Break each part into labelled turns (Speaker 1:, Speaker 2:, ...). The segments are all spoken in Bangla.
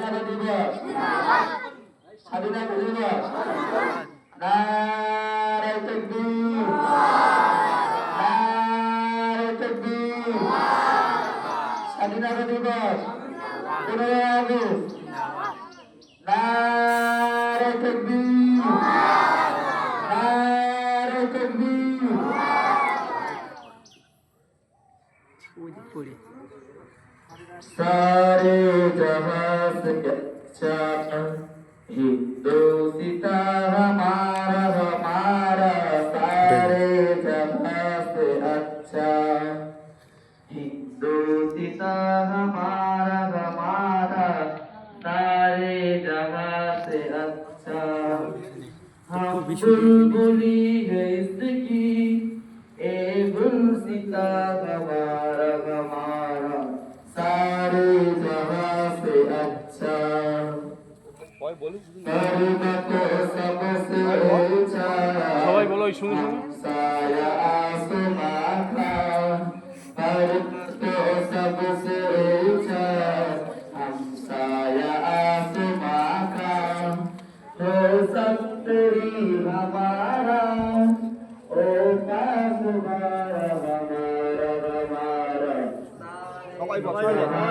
Speaker 1: স্বাধীনতা দিবস। স্বাধীনতা দিবস। নারায় তকবীর নারায় তকবীর স্বাধীনতা দিবস। পনেরোই আগস্ট। सारे जहाँ से अच्छा हिंदुस्ता हमारा हमारा सारे जहाँ से अच्छा। हिंदुस्ता हमारा हमारा सारे जहाँ से अच्छा। हम बुलबुली সবাই বলো
Speaker 2: সবাই বলো ওই শুনে শুনে
Speaker 1: সবাই সবাই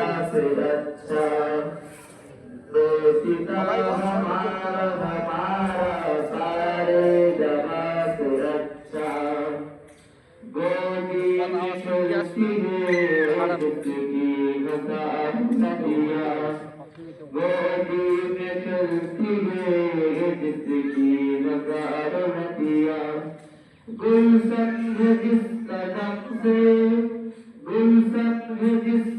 Speaker 1: गुलशन जिस कदम से गुलशन जिस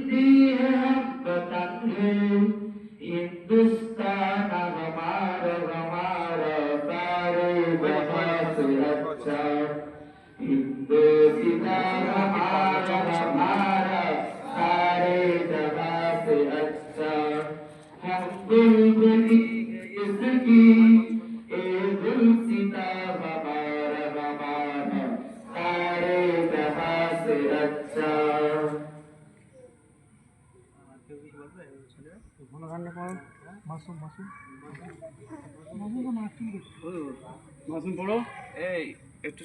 Speaker 1: बुलबुली इसकी ए गुलसिता हमारा हमारा सारे जहाँ से अच्छा
Speaker 2: মাসুম পড়ো এই একটু